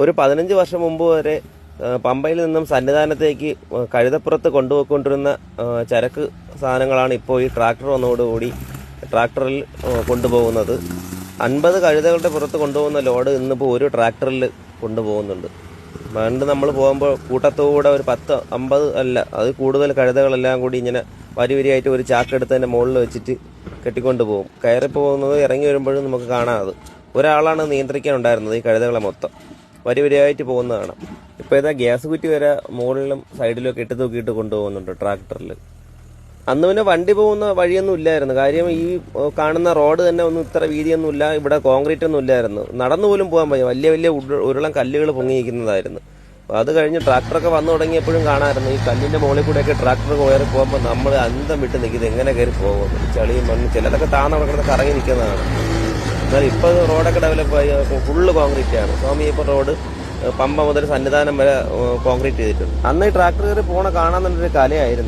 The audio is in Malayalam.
ഒരു പതിനഞ്ച് വർഷം മുമ്പ് വരെ പമ്പയിൽ നിന്നും സന്നിധാനത്തേക്ക് കഴുതപ്പുറത്ത് കൊണ്ടുപോയിക്കൊണ്ടിരുന്ന ചരക്ക് സാധനങ്ങളാണ് ഇപ്പോൾ ഈ ട്രാക്ടർ വന്നതോടുകൂടി ട്രാക്ടറിൽ കൊണ്ടുപോകുന്നത്. അൻപത് കഴുതകളുടെ പുറത്ത് കൊണ്ടുപോകുന്ന ലോഡ് ഇന്നിപ്പോൾ ഒരു ട്രാക്ടറിൽ കൊണ്ടുപോകുന്നുണ്ട്. പണ്ട് നമ്മൾ പോകുമ്പോൾ കൂട്ടത്തോടെ ഒരു പത്ത് അമ്പത് അല്ല അത് കൂടുതൽ കഴുതകളെല്ലാം കൂടി ഇങ്ങനെ വരി വരിയായിട്ട് ഒരു ചാക്കെടുത്തതിന്റെ മുകളിൽ വെച്ചിട്ട് കെട്ടിക്കൊണ്ട് പോകും. കയറി പോകുന്നത് ഇറങ്ങി വരുമ്പോഴും നമുക്ക് കാണാം അത്. ഒരാളാണ് നിയന്ത്രിക്കാനുണ്ടായിരുന്നത് ഈ കഴുതകളെ മൊത്തം. വരി വരിയായിട്ട് പോകുന്നതാണ്. ഇപ്പോൾ ഏതാ ഗ്യാസ് കുറ്റി വരെ മുകളിലും സൈഡിലും ഒക്കെ ഇട്ട് തൂക്കിയിട്ട് കൊണ്ടുപോകുന്നുണ്ട് ട്രാക്ടറിൽ അന്ന് പിന്നെ വണ്ടി പോകുന്ന വഴിയൊന്നും ഇല്ലായിരുന്നു. കാര്യം ഈ കാണുന്ന റോഡ് തന്നെ ഒന്നും ഇത്ര വീതിയൊന്നും ഇല്ല. ഇവിടെ കോൺക്രീറ്റ് ഒന്നും ഇല്ലായിരുന്നു. നടന്നു പോലും പോകാൻ പറ്റും വലിയ വലിയ ഉരുളം കല്ലുകൾ പൊങ്ങിയിരിക്കുന്നതായിരുന്നു. അപ്പോൾ അത് കഴിഞ്ഞ് ട്രാക്ടറൊക്കെ വന്നു തുടങ്ങിയപ്പോഴും കാണാമായിരുന്നു. ഈ കല്ലിന്റെ മുകളിൽ കൂടെയൊക്കെ ട്രാക്ടർ കയറി പോകുമ്പോൾ നമ്മൾ അന്തം വിട്ട് നിൽക്കുന്നത് എങ്ങനെ കയറി പോകും? ചളിയും മണ്ണും ചിലതൊക്കെ താന്ന് കിടന്ന് കറങ്ങി നിൽക്കുന്നതാണ്. എന്നാൽ ഇപ്പോൾ റോഡൊക്കെ ഡെവലപ്പ് ആയി ഫുള്ള് കോൺക്രീറ്റ് ആണ്. സ്വാമി ഇപ്പോൾ റോഡ് പമ്പ മുതൽ സന്നിധാനം വരെ കോൺക്രീറ്റ് ചെയ്തിട്ടുണ്ട്. അന്ന് ഈ ട്രാക്ടർ കയറി പോണ കാണാൻ ഒരു കലയായിരുന്നു.